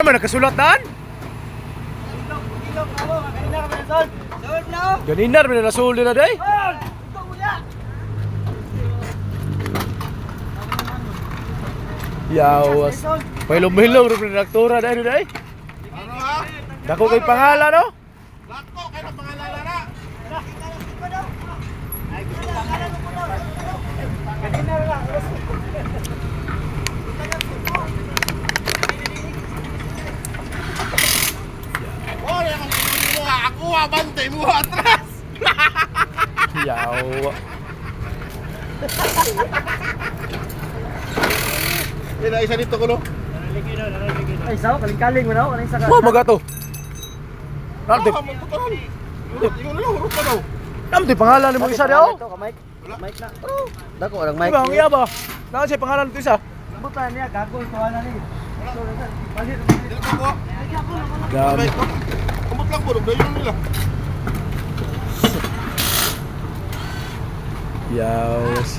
Naman nakasulat daan? Sol na. Ganina naman na day. Yawas. Pailom-hilom rin na naktura na ano day. Ano ha? Dako kay pangalan no? Lako, kayo na pangalan na. Kanina lang. Oh, yan ang mo ha. Ako ha, bantay mo atras. Yawa. Yan na isa dito ko no. Ay, sao, kaling-kaling mo na ako. Kanina sa Mo magato. Namti, Ah, magputaran. Ikaw na lang, hurot ka daw. namti pangalan mo isa daw. Ito, kamay. Wala. Mic na. Dako, orang mic. Diba, ang iya ba? Naka siya pangalan nito isa. Buta niya, gago, ito na ni. Balik, lang po, dayon nila. Yawas.